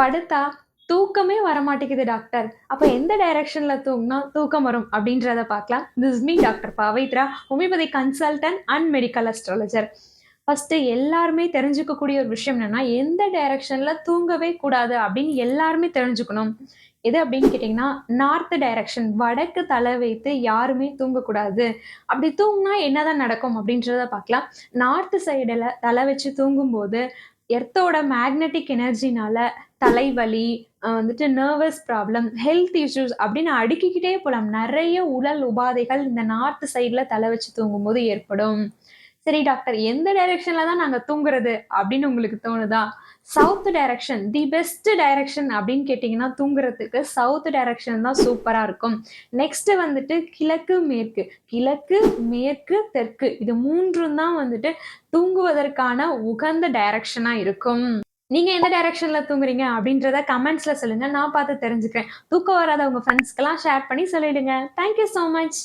படுத்தா தூக்கமே வரமாட்டேங்குது டாக்டர். அப்போ எந்த டைரக்ஷன்ல தூங்கினா தூக்கம் வரும் அப்படின்றத பார்க்கலாம். This me doctor Pavithra homeopathy consultant and medical astrologer first எல்லாருமே தெரிஞ்சுக்கக்கூடிய ஒரு விஷயம் என்னன்னா எந்த டைரக்ஷன்ல தூங்கவே கூடாது அப்படின்னு எல்லாருமே தெரிஞ்சுக்கணும். எது அப்படின்னு கேட்டிங்கன்னா நார்த்து டைரக்ஷன் வடக்கு தலை வைத்து யாருமே தூங்கக்கூடாது. அப்படி தூங்கினா என்னதான் நடக்கும் அப்படின்றத பார்க்கலாம். நார்த்து சைடில் தலை வச்சு தூங்கும்போது எர்த்தோட மேக்னெட்டிக் எனர்ஜினால தலைவலி வந்துட்டு நர்வஸ் ப்ராப்ளம் ஹெல்த் இஷ்யூஸ் அப்படின்னு அடுக்கிக்கிட்டே போகலாம் நிறைய உடல் உபாதைகள் இந்த நார்த் சைடில் தலை வச்சு தூங்கும்போது ஏற்படும். சரி டாக்டர் எந்த டைரக்ஷன்ல தான் நாங்கள் தூங்குறது அப்படின்னு உங்களுக்கு தோணுதா? South direction the best direction அப்படின்னு கேட்டிங்கன்னா தூங்குறதுக்கு சவுத் டைரக்ஷன் தான் சூப்பராக இருக்கும். நெக்ஸ்ட் வந்துட்டு கிழக்கு மேற்கு. கிழக்கு மேற்கு தெற்கு. இது மூன்றும் தான் வந்துட்டு தூங்குவதற்கான உகந்த டைரக்ஷனாக இருக்கும். நீங்க எந்த டைரக்ஷன்ல தூங்குறீங்க அப்படின்றத கமெண்ட்ஸ்ல சொல்லுங்க. நான் பார்த்து தெரிஞ்சுக்கிறேன். தூக்கம் வராத உங்க ஃப்ரெண்ட்ஸ்க்கெல்லாம் ஷேர் பண்ணி சொல்லிடுங்க. Thank you so much